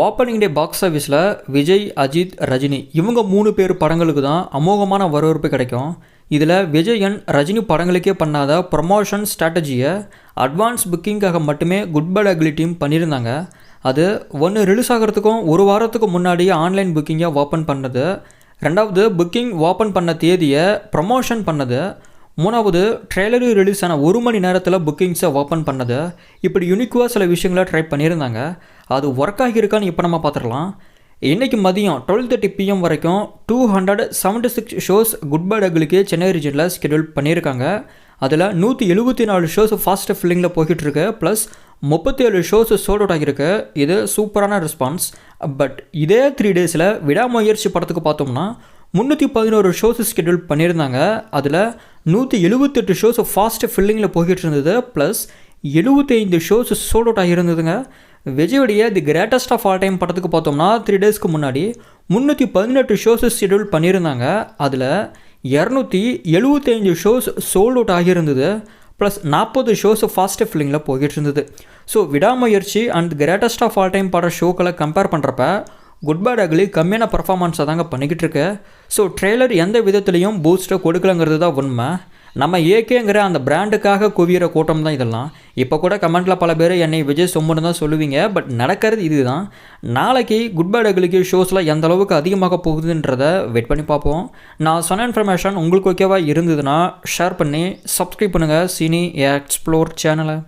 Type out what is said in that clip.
Opening டே box ஆஃபீஸில் விஜய் அஜித் ரஜினி இவங்க மூணு பேர் படங்களுக்கு தான் அமோகமான வரவேற்பு கிடைக்கும். இதில் விஜயன் ரஜினி படங்களுக்கே பண்ணாத ப்ரொமோஷன் ஸ்ட்ராட்டஜியை அட்வான்ஸ் புக்கிங்காக மட்டுமே குட் பட் அக்லி டீம் பண்ணியிருந்தாங்க. அது ஒன்று ரிலீஸ் ஆகிறதுக்கும் ஒரு வாரத்துக்கு முன்னாடியே ஆன்லைன் புக்கிங்கை ஓப்பன் பண்ணது. ரெண்டாவது புக்கிங் ஓப்பன் பண்ண தேதியை ப்ரமோஷன் பண்ணது. மூணாவது ட்ரெய்லரு ரிலீஸ் ஆன ஒரு மணி நேரத்தில் புக்கிங்ஸை ஓப்பன் பண்ணது. இப்படி யூனிக்குவாக சில விஷயங்களை ட்ரை பண்ணியிருந்தாங்க. அது ஒர்க் ஆகியிருக்கான்னு இப்போ நம்ம பார்த்துடலாம். இன்றைக்கி மதியம் டுவெல் தேர்ட்டி பிஎம் வரைக்கும் two hundred seventy six shows good bad டகுலுக்கு Chennai ரீஜனில் ஸ்கெடியூல் பண்ணியிருக்காங்க. அதில் நூற்றி எழுபத்தி நாலு ஷோஸ் ஃபாஸ்ட் ஃபில்லிங்கில் போய்கிட்டுருக்கு ப்ளஸ் முப்பத்தி ஏழு ஷோஸ் சோல்ட் அவுட் ஆகியிருக்கு. இது சூப்பரான ரெஸ்பான்ஸ் பட் இதே த்ரீ டேஸில் விடாமுயற்சி படத்துக்கு பார்த்தோம்னா முந்நூற்றி பதினோரு ஷோஸ் ஸ்கெடியூல் பண்ணியிருந்தாங்க. அதில் நூற்றி எழுபத்தெட்டு ஷோஸ் ஃபாஸ்ட் ஃபில்லிங்கில் போய்கிட்டு இருந்தது ப்ளஸ் எழுபத்தைந்து ஷோஸ் சோல்ட் அவுட் ஆகியிருந்ததுங்க. விஜயோடைய the greatest of all time படத்துக்கு பார்த்தோம்னா த்ரீ டேஸ்க்கு முன்னாடி முந்நூற்றி பதினெட்டு ஷோஸ் ஷெடியூல் பண்ணியிருந்தாங்க. அதில் இரநூத்தி எழுபத்தஞ்சு ஷோஸ் சோல்ட் அவுட் ஆகியிருந்தது. ப்ளஸ் நாற்பது ஷோஸ் ஃபாஸ்ட் ஃபில்லிங்கில் போய்கிட்டு இருந்தது. So Vidaamuyarchi and greatest of all time பட ஷோக்களை கம்பேர் பண்ணுறப்ப குட் பேட் அக்லி கம்மியான பர்ஃபார்மன்ஸை தாங்க பண்ணிக்கிட்டு இருக்கு. ஸோ ட்ரெய்லர் எந்த விதத்துலையும் பூஸ்ட்டை கொடுக்கலங்கிறது தான் உண்மை. நம்ம ஏகேங்கிற அந்த பிராண்டுக்காக குவியிற கூட்டம் தான் இதெல்லாம். இப்போ கூட கமெண்ட்டில் பல பேர் என்னை விஜய் சொம்முன்னு தான் சொல்லுவீங்க. பட் நடக்கிறது இதுதான். நாளைக்கு குட் பை அக்லிக்கு ஷோஸில் எந்த அளவுக்கு அதிகமாக போகுதுன்றதை வெயிட் பண்ணி பார்ப்போம். நான் சொன்ன இன்ஃபர்மேஷன் உங்களுக்கு ஓகேவாக இருந்ததுன்னா ஷேர் பண்ணி சப்ஸ்கிரைப் பண்ணுங்கள் சினி எக்ஸ்ப்ளோர் சேனலை